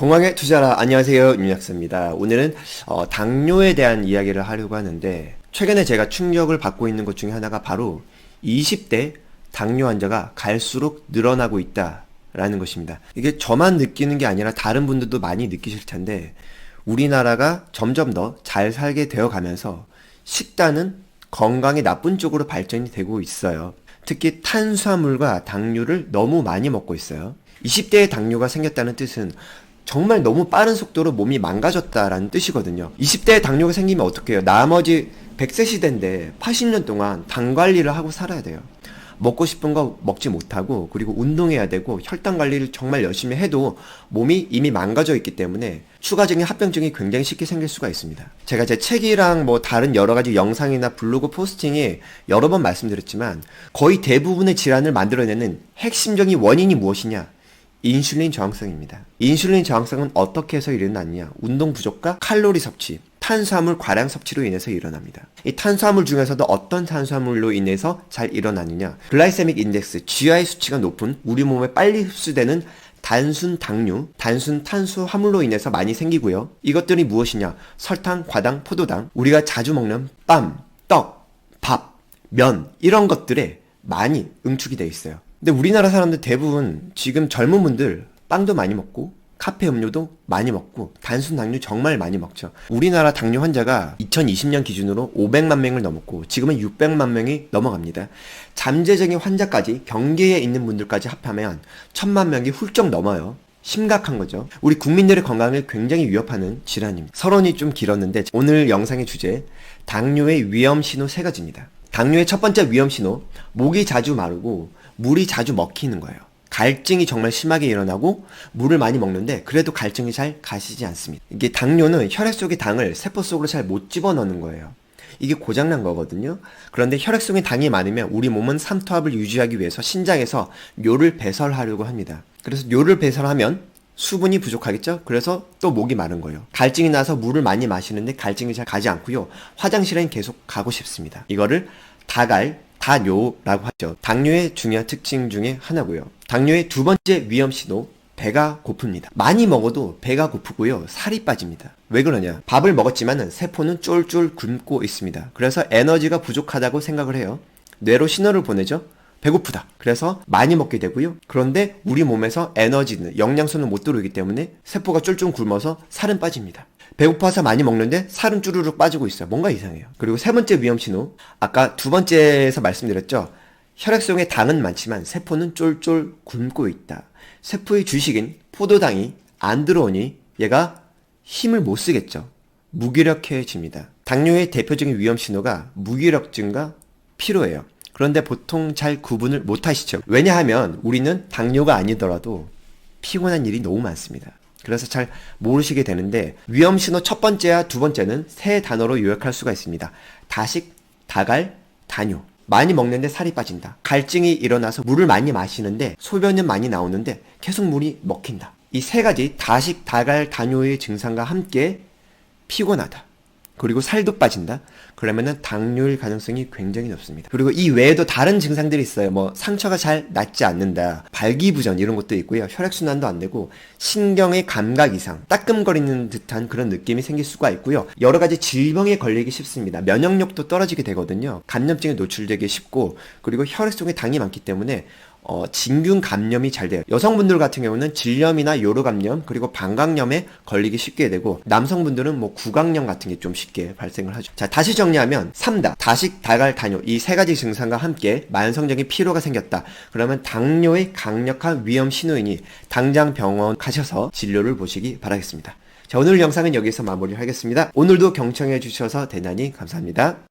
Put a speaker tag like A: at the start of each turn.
A: 건강에 투자라 안녕하세요 윤약사입니다. 오늘은 어, 당뇨에 대한 이야기를 하려고 하는데 최근에 제가 충격을 받고 있는 것 중에 하나가 바로 20대 당뇨 환자가 갈수록 늘어나고 있다라는 것입니다. 이게 저만 느끼는 게 아니라 다른 분들도 많이 느끼실 텐데 우리나라가 점점 더 잘 살게 되어 가면서 식단은 건강에 나쁜 쪽으로 발전이 되고 있어요. 특히 탄수화물과 당류를 너무 많이 먹고 있어요. 20대에 당뇨가 생겼다는 뜻은 정말 너무 빠른 속도로 몸이 망가졌다라는 뜻이거든요. 20대에 당뇨가 생기면 어떡해요? 나머지 100세 시대인데 80년 동안 당 관리를 하고 살아야 돼요. 먹고 싶은 거 먹지 못하고 그리고 운동해야 되고 혈당 관리를 정말 열심히 해도 몸이 이미 망가져 있기 때문에 추가적인 합병증이 굉장히 쉽게 생길 수가 있습니다. 제가 제 책이랑 뭐 다른 여러 가지 영상이나 블로그 포스팅에 여러 번 말씀드렸지만 거의 대부분의 질환을 만들어내는 핵심적인 원인이 무엇이냐? 인슐린 저항성입니다. 인슐린 저항성은 어떻게 해서 일어났냐? 운동 부족과 칼로리 섭취, 탄수화물 과량 섭취로 인해서 일어납니다. 이 탄수화물 중에서도 어떤 탄수화물로 인해서 잘 일어나느냐? 글라이세믹 인덱스, GI 수치가 높은 우리 몸에 빨리 흡수되는 단순 당류, 단순 탄수화물로 인해서 많이 생기고요. 이것들이 무엇이냐? 설탕, 과당, 포도당, 우리가 자주 먹는 빵, 떡, 밥, 면 이런 것들에 많이 응축이 돼 있어요. 근데 우리나라 사람들 대부분 지금 젊은 분들 빵도 많이 먹고 카페 음료도 많이 먹고 단순 당류 정말 많이 먹죠. 우리나라 당뇨 환자가 2020년 기준으로 500만 명을 넘었고 지금은 600만 명이 넘어갑니다. 잠재적인 환자까지 경계에 있는 분들까지 합하면 1000만 명이 훌쩍 넘어요. 심각한 거죠. 우리 국민들의 건강을 굉장히 위협하는 질환입니다. 서론이 좀 길었는데 오늘 영상의 주제 당뇨의 위험 신호 세 가지입니다. 당뇨의 첫 번째 위험 신호 목이 자주 마르고 물이 자주 먹히는 거예요. 갈증이 정말 심하게 일어나고 물을 많이 먹는데 그래도 갈증이 잘 가시지 않습니다. 이게 당뇨는 혈액 속의 당을 세포 속으로 잘 못 집어넣는 거예요. 이게 고장난 거거든요. 그런데 혈액 속에 당이 많으면 우리 몸은 삼투압을 유지하기 위해서 신장에서 뇨를 배설하려고 합니다. 그래서 뇨를 배설하면 수분이 부족하겠죠? 그래서 또 목이 마른 거예요. 갈증이 나서 물을 많이 마시는데 갈증이 잘 가지 않고요. 화장실엔 계속 가고 싶습니다. 이거를 다갈, 다뇨라고 하죠. 당뇨의 중요한 특징 중에 하나고요. 당뇨의 두 번째 위험 신호 배가 고픕니다. 많이 먹어도 배가 고프고요. 살이 빠집니다. 왜 그러냐? 밥을 먹었지만 세포는 쫄쫄 굶고 있습니다. 그래서 에너지가 부족하다고 생각을 해요. 뇌로 신호를 보내죠. 배고프다. 그래서 많이 먹게 되고요. 그런데 우리 몸에서 에너지는 영양소는 못 들어오기 때문에 세포가 쫄쫄 굶어서 살은 빠집니다. 배고파서 많이 먹는데 살은 쭈루룩 빠지고 있어요. 뭔가 이상해요. 그리고 세 번째 위험 신호. 아까 두 번째에서 말씀드렸죠. 혈액 속에 당은 많지만 세포는 쫄쫄 굶고 있다. 세포의 주식인 포도당이 안 들어오니 얘가 힘을 못 쓰겠죠. 무기력해집니다. 당뇨의 대표적인 위험 신호가 무기력증과 피로예요. 그런데 보통 잘 구분을 못 하시죠. 왜냐하면 우리는 당뇨가 아니더라도 피곤한 일이 너무 많습니다. 그래서 잘 모르시게 되는데 위험 신호 첫 번째와 두 번째는 세 단어로 요약할 수가 있습니다. 다식, 다갈, 다뇨. 많이 먹는데 살이 빠진다. 갈증이 일어나서 물을 많이 마시는데 소변은 많이 나오는데 계속 물이 먹힌다. 이 세 가지 다식, 다갈, 다뇨의 증상과 함께 피곤하다. 그리고 살도 빠진다. 그러면은 당뇨일 가능성이 굉장히 높습니다. 그리고 이 외에도 다른 증상들이 있어요. 뭐 상처가 잘 낫지 않는다. 발기부전 이런 것도 있고요. 혈액순환도 안 되고 신경의 감각 이상, 따끔거리는 듯한 그런 느낌이 생길 수가 있고요. 여러 가지 질병에 걸리기 쉽습니다. 면역력도 떨어지게 되거든요. 감염증에 노출되기 쉽고 그리고 혈액 속에 당이 많기 때문에 어, 진균 감염이 잘 돼요. 여성분들 같은 경우는 질염이나 요로 감염 그리고 방광염에 걸리기 쉽게 되고 남성분들은 뭐 구강염 같은 게 좀 쉽게 발생을 하죠. 자, 다시 정리하면 삼다, 다식, 다갈, 다뇨 이 세 가지 증상과 함께 만성적인 피로가 생겼다. 그러면 당뇨의 강력한 위험 신호이니 당장 병원 가셔서 진료를 보시기 바라겠습니다. 자, 오늘 영상은 여기서 마무리하겠습니다. 오늘도 경청해 주셔서 대단히 감사합니다.